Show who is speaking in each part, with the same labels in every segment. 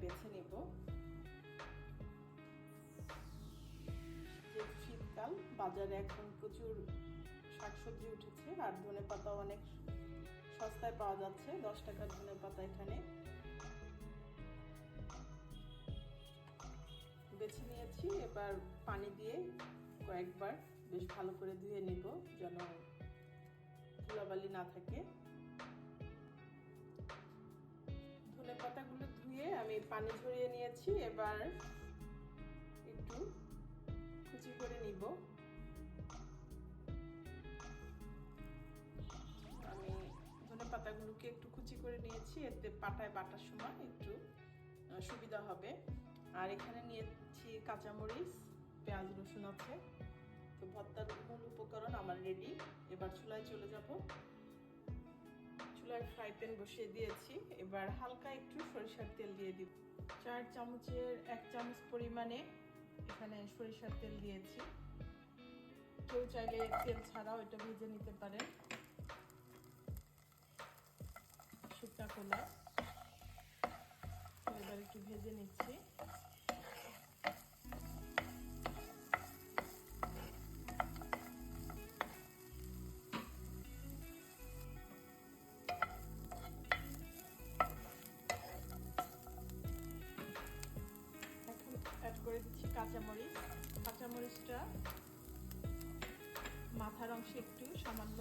Speaker 1: বেছে নিব। যে শীতকাল, বাজারে এখন প্রচুর শাকসবজি উঠেছে, আর ধনে পাতা অনেক সস্তায় পাওয়া যাচ্ছে, দশ টাকার ধনে পাতা এখানে। বেছে নিয়েছি, এবার পানি দিয়ে কয়েকবার বেশ ভালো করে ধুয়ে নিব, যেন ধুলাবালি না থাকে। পানি ঝরিয়ে নিয়েছি, এবার একটু কুচি করে নিব। আমি ধনে পাতাগুলোকে একটু কুচি করে নিয়েছি, এতে পাটায় বাটার সময় একটু সুবিধা হবে। আর এখানে নিয়েছি কাঁচামরিচ, পেঁয়াজ, রসুন আছে। তো ভর্তার মূল উপকরণ আমার রেডি। এবার চুলায় চলে যাব। চুলায় ফ্রাই প্যান বসিয়ে দিয়েছি। এবার হালকা একটু সরিষার তেল দিয়ে দিব। চার চামচের এক চামচ পরিমাণে এখানে সরিষার তেল দিয়েছি। কেউ চাইলে তেল ছাড়াও এটা ভেজে নিতে পারেন। শুকনা খোলা। এবার একটু ভেজে নিচ্ছি। কাঁচামরিচ কাঁচামরিচটা মাথার অংশে একটু সামান্য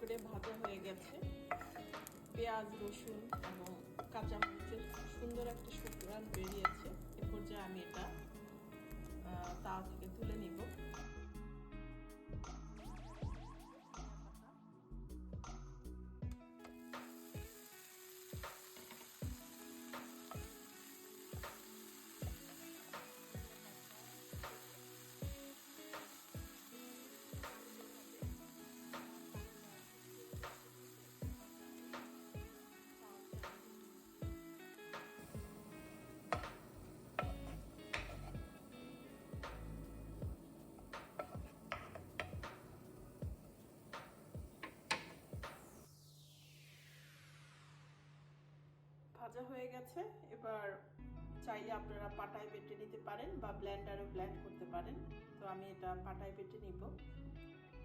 Speaker 1: করে ভাজা হয়ে গেছে। পেঁয়াজ, রসুন এবং কাঁচা মরিচের সুন্দর একটা শুক্রান বেরিয়েছে। এ পর্যায়ে আমি এটা তা থেকে তুলে নিব। হয়ে গেছে। এবার চাইলে আপনারা পাটায় বেটে নিতে পারেন বা ব্লেন্ডারে ব্লেন্ড করতে পারেন। তো আমি এটা পাটায় বেটে নিব।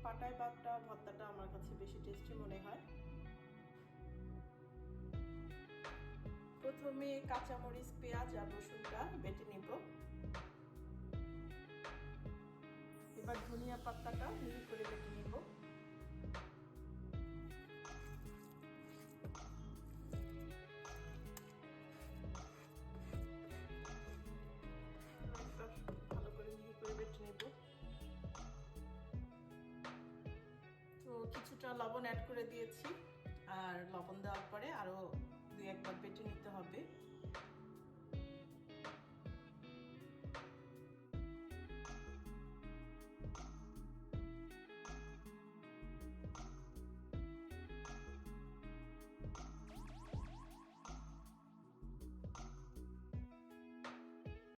Speaker 1: পাটায় বাটটা ভর্তাটা আমার কাছে বেশি টেস্টি মনে হয়। প্রথমে কাঁচামরিচ, পেঁয়াজ আর রসুনটা বেটে নিব। এবার ধনিয়া পাতাটা মিহি করে বেটে কিছুটা লবণ অ্যাড করে দিয়েছি। আর লবণ দেওয়ার পরে আরও দুই একবার বেটে নিতে হবে।